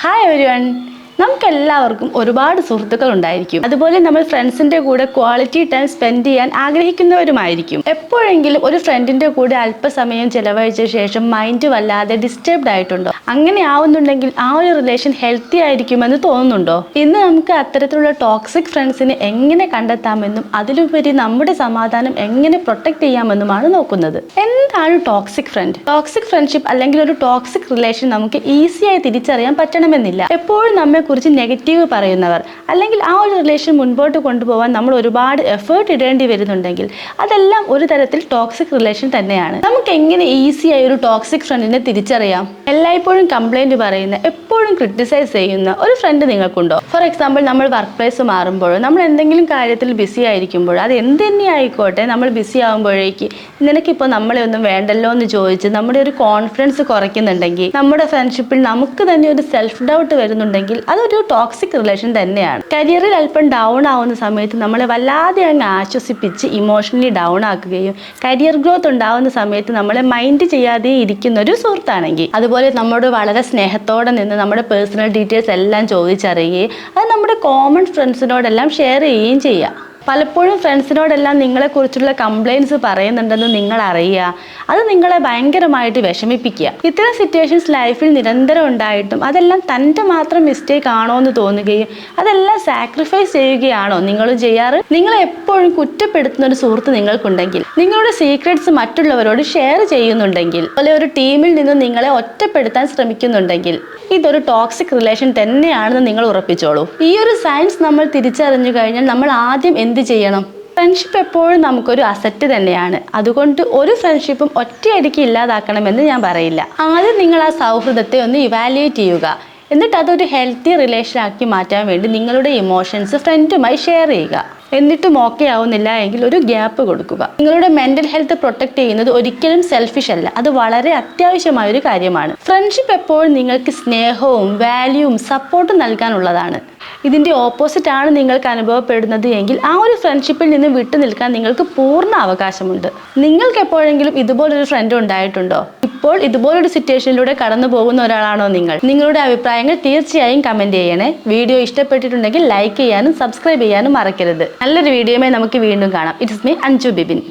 Hi everyone നമുക്ക് എല്ലാവർക്കും ഒരുപാട് സുഹൃത്തുക്കൾ ഉണ്ടായിരിക്കും അതുപോലെ നമ്മൾ ഫ്രണ്ട്സിന്റെ കൂടെ ക്വാളിറ്റി ടൈം സ്പെൻഡ് ചെയ്യാൻ ആഗ്രഹിക്കുന്നവരുമായിരിക്കും. എപ്പോഴെങ്കിലും ഒരു ഫ്രണ്ടിന്റെ കൂടെ അല്പസമയം ചെലവഴിച്ച ശേഷം മൈൻഡ് വല്ലാതെ ഡിസ്റ്റർബ്ഡ് ആയിട്ടുണ്ടോ? അങ്ങനെ ആവുന്നുണ്ടെങ്കിൽ ആ ഒരു റിലേഷൻ ഹെൽത്തി ആയിരിക്കുമെന്ന് തോന്നുന്നുണ്ടോ? ഇന്ന് നമുക്ക് അത്തരത്തിലുള്ള ടോക്സിക് ഫ്രണ്ട്സിനെ എങ്ങനെ കണ്ടെത്താമെന്നും അതിലുപരി നമ്മുടെ സമാധാനം എങ്ങനെ പ്രൊട്ടക്ട് ചെയ്യാമെന്നുമാണ് നോക്കുന്നത്. എന്താണ് ടോക്സിക് ഫ്രണ്ട് ടോക്സിക് ഫ്രണ്ട്ഷിപ്പ് അല്ലെങ്കിൽ ഒരു ടോക്സിക് റിലേഷൻ നമുക്ക് ഈസിയായി തിരിച്ചറിയാൻ പറ്റണമെന്നില്ല. എപ്പോഴും നമ്മെക്കുറിച്ച് നെഗറ്റീവ് പറയുന്നവർ. അല്ലെങ്കിൽ ആ ഒരു റിലേഷൻ മുൻപോട്ട് കൊണ്ടുപോകാൻ നമ്മൾ ഒരുപാട് എഫേർട്ട് ഇടേണ്ടി വരുന്നുണ്ടെങ്കിൽ അതെല്ലാം ഒരു തരത്തിൽ ടോക്സിക് റിലേഷൻ തന്നെയാണ്. നമുക്ക് എങ്ങനെ ഈസിയായി ഒരു ടോക്സിക് ഫ്രണ്ടിനെ തിരിച്ചറിയാം? എല്ലായ്പ്പോഴും കംപ്ലൈന്റ് പറയുന്ന എപ്പോഴും ക്രിട്ടിസൈസ് ചെയ്യുന്ന ഒരു ഫ്രണ്ട് നിങ്ങൾക്കുണ്ടോ? ഫോർ എക്സാമ്പിൾ നമ്മൾ വർക്ക് പ്ലേസ് മാറുമ്പോഴോ നമ്മൾ എന്തെങ്കിലും കാര്യത്തിൽ ബിസി ആയിരിക്കുമ്പോഴോ അത് എന്ത് തന്നെ ആയിക്കോട്ടെ നമ്മൾ ബിസി ആകുമ്പോഴേക്ക് നിനക്കിപ്പോൾ നമ്മളെ ഒന്നും വേണ്ടല്ലോ എന്ന് ചോദിച്ച് നമ്മുടെ ഒരു കോൺഫിഡൻസ് കുറയ്ക്കുന്നുണ്ടെങ്കിൽ നമ്മുടെ ഫ്രണ്ട്ഷിപ്പിൽ നമുക്ക് തന്നെ ഒരു സെൽഫ് ഡൗട്ട് വരുന്നുണ്ടെങ്കിൽ അതൊരു ടോക്സിക് റിലേഷൻ തന്നെയാണ്. കരിയറിൽ അല്പം ഡൗൺ ആവുന്ന സമയത്ത് നമ്മളെ വല്ലാതെ അങ്ങ് ആശ്വസിപ്പിച്ച് ഇമോഷണലി ഡൗൺ ആക്കുകയും കരിയർ ഗ്രോത്ത് ഉണ്ടാവുന്ന സമയത്ത് നമ്മളെ മൈൻഡ് ചെയ്യാതെ ഇരിക്കുന്ന ഒരു സുഹൃത്താണെങ്കിൽ അതുപോലെ നമ്മോട് വളരെ സ്നേഹത്തോടെ നിന്ന് നമ്മുടെ പേഴ്സണൽ ഡീറ്റെയിൽസ് എല്ലാം ചോദിച്ചറിയുകയും അത് നമ്മുടെ കോമൺ ഫ്രണ്ട്സിനോടെല്ലാം ഷെയർ ചെയ്യുകയും ചെയ്യാം. പലപ്പോഴും ഫ്രണ്ട്സിനോടെല്ലാം നിങ്ങളെക്കുറിച്ചുള്ള കംപ്ലയിൻസ് പറയുന്നുണ്ടെന്ന് നിങ്ങൾ അറിയുക അത് നിങ്ങളെ ഭയങ്കരമായിട്ട് വിഷമിപ്പിക്കുക. ഇത്തരം സിറ്റുവേഷൻസ് ലൈഫിൽ നിരന്തരം ഉണ്ടായിട്ടും അതെല്ലാം തന്റെ മാത്രം മിസ്റ്റേക്ക് ആണോ എന്ന് തോന്നുകയും അതെല്ലാം സാക്രിഫൈസ് ചെയ്യുകയാണോ നിങ്ങൾ ചെയ്യാറ്? നിങ്ങളെ എപ്പോഴും കുറ്റപ്പെടുത്തുന്ന ഒരു സുഹൃത്ത് നിങ്ങൾക്കുണ്ടെങ്കിൽ നിങ്ങളുടെ സീക്രട്സ് മറ്റുള്ളവരോട് ഷെയർ ചെയ്യുന്നുണ്ടെങ്കിൽ അതുപോലെ ഒരു ടീമിൽ നിന്ന് നിങ്ങളെ ഒറ്റപ്പെടുത്താൻ ശ്രമിക്കുന്നുണ്ടെങ്കിൽ ഇതൊരു ടോക്സിക് റിലേഷൻ തന്നെയാണെന്ന് നിങ്ങൾ ഉറപ്പിച്ചോളൂ. ഈ ഒരു സയൻസ് നമ്മൾ തിരിച്ചറിഞ്ഞു കഴിഞ്ഞാൽ നമ്മൾ ആദ്യം എന്ത് ചെയ്യണം? ഫ്രണ്ട്ഷിപ്പ് എപ്പോഴും നമുക്കൊരു അസറ്റ് തന്നെയാണ്. അതുകൊണ്ട് ഒരു ഫ്രണ്ട്ഷിപ്പും ഒറ്റയടിക്ക് ഇല്ലാതാക്കണമെന്ന് ഞാൻ പറയില്ല. ആദ്യം നിങ്ങൾ ആ സൗഹൃദത്തെ ഒന്ന് ഇവാലുവേറ്റ് ചെയ്യുക. എന്നിട്ട് അതൊരു ഹെൽത്തി റിലേഷൻ ആക്കി മാറ്റാൻ വേണ്ടി നിങ്ങളുടെ ഇമോഷൻസ് ഫ്രണ്ടുമായി ഷെയർ ചെയ്യുക. എന്നിട്ടും ഓക്കെ ആവുന്നില്ല എങ്കിൽ ഒരു ഗ്യാപ്പ് കൊടുക്കുക. നിങ്ങളുടെ മെന്റൽ ഹെൽത്ത് പ്രൊട്ടക്ട് ചെയ്യുന്നത് ഒരിക്കലും സെൽഫിഷ് അല്ല. അത് വളരെ അത്യാവശ്യമായ ഒരു കാര്യമാണ്. ഫ്രണ്ട്ഷിപ്പ് എപ്പോഴും നിങ്ങൾക്ക് സ്നേഹവും വാല്യൂവും സപ്പോർട്ടും നൽകാനുള്ളതാണ്. ഇതിന്റെ ഓപ്പോസിറ്റ് ആണ് നിങ്ങൾക്ക് അനുഭവപ്പെടുന്നത് എങ്കിൽ ആ ഒരു ഫ്രണ്ട്ഷിപ്പിൽ നിന്ന് വിട്ടു നിൽക്കാൻ നിങ്ങൾക്ക് പൂർണ അവകാശമുണ്ട്. നിങ്ങൾക്ക് എപ്പോഴെങ്കിലും ഇതുപോലൊരു ഫ്രണ്ട് ഉണ്ടായിട്ടുണ്ടോ? ഇപ്പോൾ ഇതുപോലൊരു സിറ്റുവേഷനിലൂടെ കടന്നു പോകുന്ന ഒരാളാണോ നിങ്ങൾ? നിങ്ങളുടെ അഭിപ്രായങ്ങൾ തീർച്ചയായും കമന്റ് ചെയ്യണേ. വീഡിയോ ഇഷ്ടപ്പെട്ടിട്ടുണ്ടെങ്കിൽ ലൈക്ക് ചെയ്യാനും സബ്സ്ക്രൈബ് ചെയ്യാനും മറക്കരുത്. നല്ലൊരു വീഡിയോയുമായി നമുക്ക് വീണ്ടും കാണാം. It's me Anju Bibin